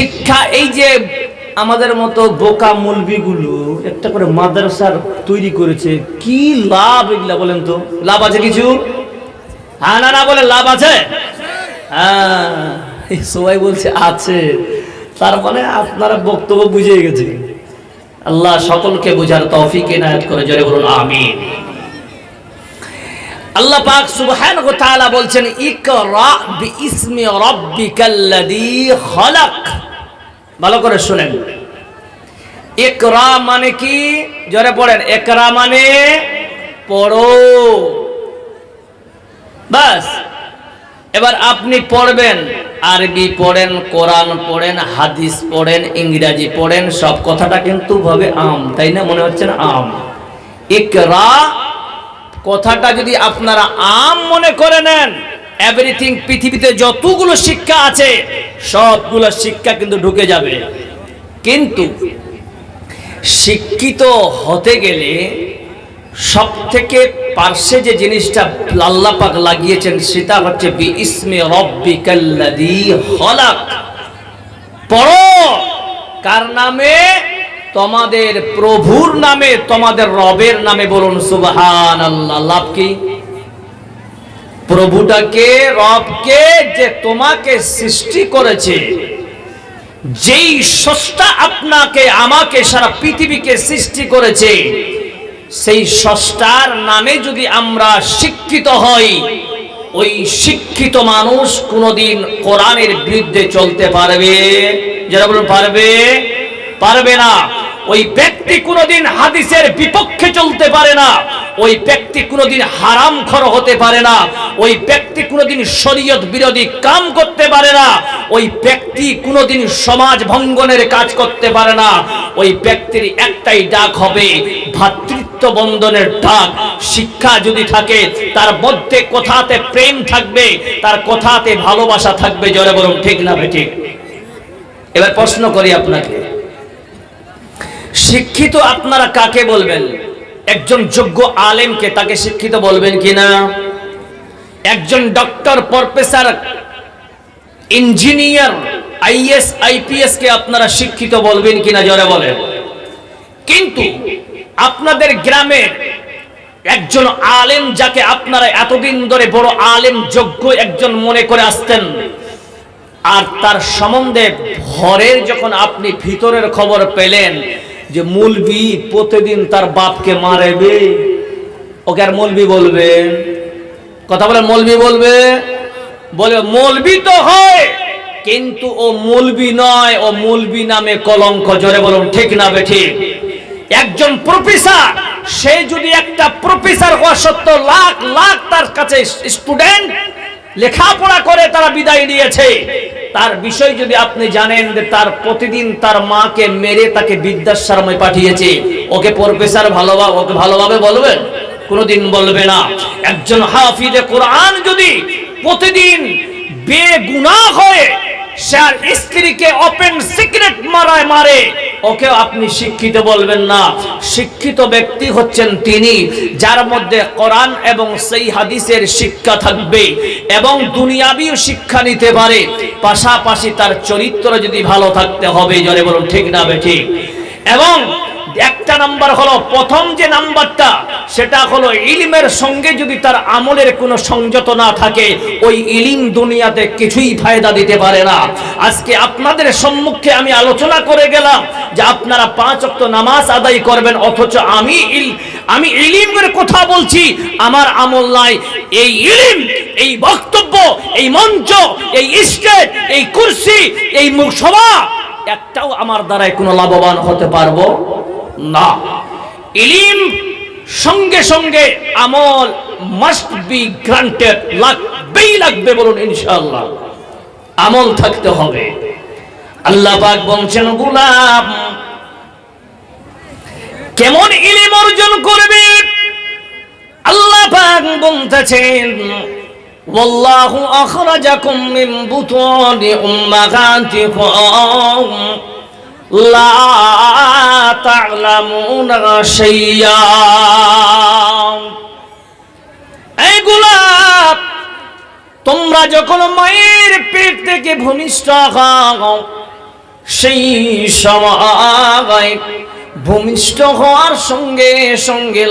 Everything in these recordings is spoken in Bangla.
শিক্ষা, এই যে আমাদের মতো বোকা মুলবিগুলো একটা করে মাদ্রাসার তৈরি করেছে, কি লাভ এগুলা বলেন তো? লাভ আছে কিছু? হ্যাঁ না না বলে লাভ আছে? হ্যাঁ সবাই বলছে আছে। তার মানে আপনারা বক্তব্য বুঝে গেছে। আল্লাহ সকলকে বোঝার তৌফিক এনায়েত করে, জোরে বলুন, আমিন। আল্লাহ পাক সুবহানাহু তাআলা বলছেন, ইকরা বিইসমি রাব্বিকাল্লাযী খলাক। ভালো করে শুনেন। ইকরা মানে কি? জোরে পড়েন। ইকরা মানে পড়ো। বাস। এবার আপনি পড়বেন। আরবি পড়েন, কোরআন পড়েন, হাদিস পড়েন, ইংরাজি পড়েন, সব কথাটা কিন্তু ভাবে আম, তাই না? মনে হচ্ছে আম। ইকরা কথাটা যদি আপনারা আম মনে করে নেন এভরিথিং পৃথিবীতে যতগুলো শিক্ষা আছে, সবগুলো শিক্ষা কিন্তু ঢুকে যাবে। কিন্তু শিক্ষিত হতে গেলে সব থেকে পার্শ্বে যে জিনিসটা আল্লাহ পাক লাগিয়েছেন, সেটা হচ্ছে বি ইসমে রব্বিকাল্লাযী খলাক। পড়ো, কার নামে? তোমাদের প্রভুর নামে, তোমাদের রবের নামে বলুন সুবহান আল্লাহ লাভ কি? প্রভুটাকে, রবকে যে তোমাকে সৃষ্টি করেছে, যেই সষ্টা আপনাকে, আমাকে সারা পৃথিবীকে সৃষ্টি করেছে, সেই সষ্টার নামে যদি আমরা শিক্ষিত হই, ওই শিক্ষিত মানুষ কোনোদিন কোরআনের বিরুদ্ধে চলতে পারবে? যারা বলুন, পারবে? পারবে না। ওই ব্যক্তি কোনোদিন হাদিসের বিপক্ষে চলতে পারে না। ওই ব্যক্তি কোনোদিন হারাম খর হতে পারে না, ওই ব্যক্তি কোনোদিন শরীয়ত বিরোধী কাম করতে পারে না, ওই ব্যক্তি কোনোদিন সমাজ ভঙ্গনের কাজ করতে পারে না, ওই ব্যক্তির একটাই ডাক হবে ভাতৃত্ব বন্ধনের ডাক। শিক্ষা যদি থাকে, তার মধ্যে কথাতে প্রেম থাকবে, তার কথাতে ভালোবাসা থাকবে, জোরে বলুন, ঠিক না ঠিক? এবার প্রশ্ন করি আপনাকে। শিক্ষিত আপনারা কাকে বলবেন? একজন যোগ্য আলেমকে তাকে শিক্ষিত বলবেন কিনা? একজন doctor, professor, engineer, IAS, IPS কে আপনারা শিক্ষিত বলবেন কিনা? জোরে বলেন। কিন্তু আপনাদের গ্রামের একজন আলেম যাকে আপনারা এতদিন ধরে বড় আলেম যোগ্য একজন মনে করে আসতেন, আর তার সম্বন্ধে ভরের যখন আপনি ভিতরের খবর পেলেন যে মুলবি প্রতিদিন তার বাপকে মারেবে। ওকে আর মলবি বলবে? কথা বলে মলবি বলবে? বলে, মলবি তো হয়, কিন্তু ও মলবি নয়, ও মলবি নামে কলঙ্ক। জোরে বলুন, ঠিক না বে ঠিক? একজন প্রফেসর সে যদি একটা প্রফেসর হওয়া সত্ত্বেও লাখ লাখ তার কাছে স্টুডেন্ট লেখাপড়া করে তারা বিদায় নিয়েছে। তার বিষয় যদি আপনি জানেন যে তার প্রতিদিন তার মাকে মেরে তাকে বিদ্যাশ্রমে পাঠিয়েছে, ওকে প্রফেসর ভালোভাবে ওকে ভালোভাবে বলবেন? কোনোদিন বলবে না। একজন হাফিজে কোরআন যদি প্রতিদিন বেগুনা হয়ে, সে আর স্ত্রীকে ওপেন সিক্রেট মারায় মারে ওকে আপনি শিক্ষিত বলবেন না। শিক্ষিত ব্যক্তি হচ্ছেন তিনি, যার মধ্যে কোরআন এবং সেই হাদিসের শিক্ষা থাকবে এবং দুনিয়াবিও শিক্ষা নিতে পারে। পাশাপাশি তার চরিত্র যদি ভালো থাকতে হবে জলে বলুন, ঠিক না ঠিক? এবং একটা নাম্বার হলো, প্রথম যে নাম্বারটা, সেটা হলো ইলিমের সঙ্গে যদি তার আমলের কোনো সংযত না থাকে, ওই ইলিম দুনিয়াতে কিছুই ফায়দা দিতে পারে না। আজকে আপনাদের সম্মুখে আমি আলোচনা করে গেলাম যে আপনারা পাঁচ অক্ত নামাজ আদায় করবেন, অথচ আমি ইল, আমি ইলিমের কথা বলছি, আমার আমল নাই। এই ইলিম, এই বক্তব্য, এই মঞ্চ, এই স্টেজ, এই কুর্সি, এই সভা, একটাও আমার দ্বারাই কোনো লাভবান হতে পারব? না ইলিম সঙ্গে সঙ্গে আমল মাস্ট বি গ্রান্টেড লাগবেই লাগবে বলুন ইনশাআল্লাহ আমল থাকতে হবে আল্লাহ পাক বলছেন গুলাম কেমন ইলিম অর্জন করবে আল্লাহ পাক বলতেছেন والله أخرجكم من بطون أمهاتكم তোমরা যখন মায়ের পেট থেকে ভূমিষ্ঠ সেই সময় ভূমিষ্ঠ হওয়ার সঙ্গে সঙ্গে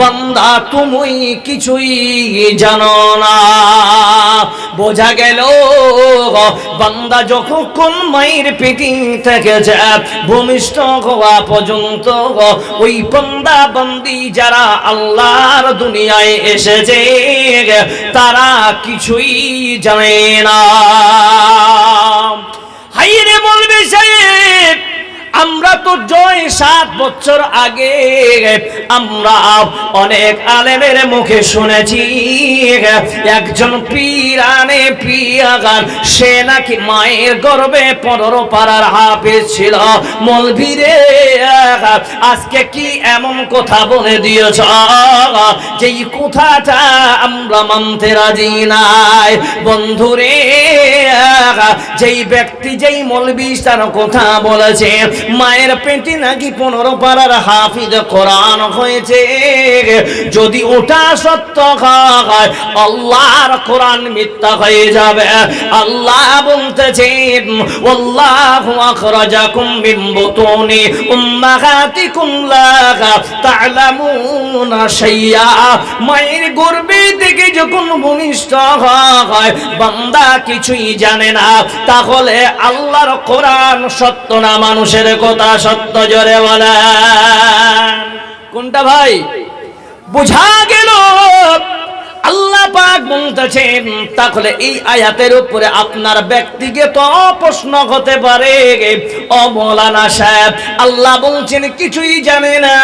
বান্দা তুমি কিছুই জানো না। বোঝা গেল, বান্দা যখন মায়ের পেটি থেকে যায়, ভূমিষ্ঠ হওয়া পর্যন্ত ওই বান্দা বান্দি যারা আল্লাহর দুনিয়ায় এসেছে, তারা কিছুই জানে না। হাইরে বলবে সাহেব আমরা তো জয় সাত বছর আগে, আমরা অনেক আলেমের মুখে শুনেছি, একজন পীরানে পিয়াগান সে নাকি মায়ের গর্বে পনেরো পাড়ার হাফেজ ছিল। মলভিরে, আজকে কি এমন কথা বলে দিয়েছ? যেই কথাটা আমরা মানতে রাজি নাই। বন্ধুরে, যেই ব্যক্তি যেই মলবি তার কথা বলেছে মায়ের পেটে নাকি পনেরো পাড়ার হাফিজ কোরআন হয়েছে। যদি ওটা সত্য হয়, আল্লাহর কোরআন মিথ্যা হয়ে যাবে। আল্লাহ বলতেছেন আল্লাহু মায়ের গর্ভে থেকে যখন বান্দা কিছুই জানে না। তাহলে আল্লাহর কোরআন সত্য না মানুষের কথা সত্য জোরে বলে কোনটা ভাই? বুঝা গেল আল্লাহ পাক বলতেছেন, তাহলে এই আয়াতের উপরে আপনার ব্যক্তিগত প্রশ্ন হতে পারে, ও মৌলানা সাহেব, আল্লাহ বলছেন কিছুই জানে না,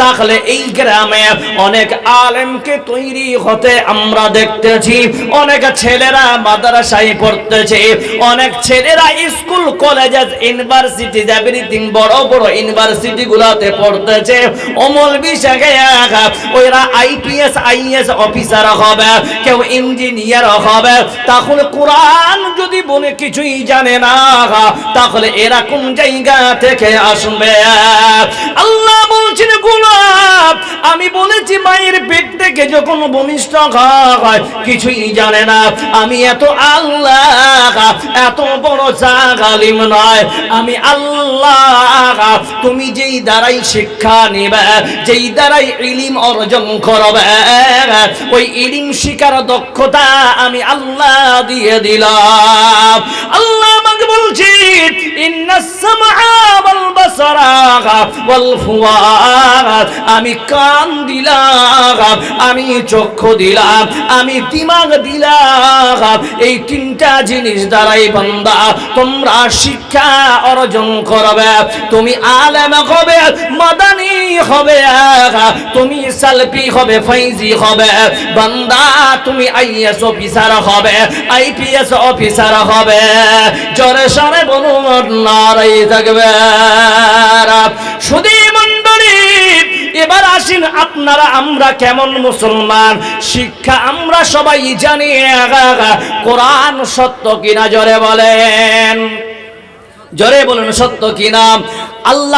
তাহলে এই গ্রামে অনেক আলেমকে তৈরি হতে আমরা দেখতেছি, অনেক ছেলেরা মাদ্রাসায় পড়তেছে, অনেক ছেলেরা স্কুল কলেজ ইউনিভার্সিটি এভরিথিং বড় বড় ইউনিভার্সিটি গুলাতে পড়তেছে, অমল বিষয়ে ওইরা আইপিএস আইএস অফিসার হবে, কেউ ইঞ্জিনিয়ার হবে, তাহলে কোরআন যদি বলে কিছুই জানে না, তাহলে এরকম জায়গা থেকে আসবে? আল্লাহ বলছেন, গোলাপ, আমি বলেছি মায়ের পেট থেকে যখন ভূমিষ্ঠ হয়, কিছুই জানে না। আমি এত আল্লাহ, এত বড় জাগালিম নয়। আমি আল্লাহ, তুমি যেই দ্বারাই শিক্ষা নিবে, যেই দ্বারাই ইলিম অর্জন করবে, ওই ইলিম শিকার দক্ষতা আমি আল্লাহ দিয়ে দিলাম। আল্লাহ আমাকে বলছি, ইন্নাস সামআ আমি কান দিলাম আমি চক্ষু দিলাম, আমি দিমাগ দিলাম এই তিনটা জিনিস দ্বারাই বান্দা তোমরা শিক্ষা অর্জন করবে। তুমি আলেম হবে, মাদানি হবে তুমি সালফি হবে, ফাইজি হবে। বান্দা, তুমি আইএস অফিসার হবে, আইপিএস অফিসার হবে। জোরে সরে বলুন নারাই থাকবে। আপনারা, আমরা কেমন মুসলমান? শিক্ষা আমরা সবাই জানি কোরআন সত্য কিনা? জরে বলেন। জরে বলেন, সত্য কিনা? আল্লাহ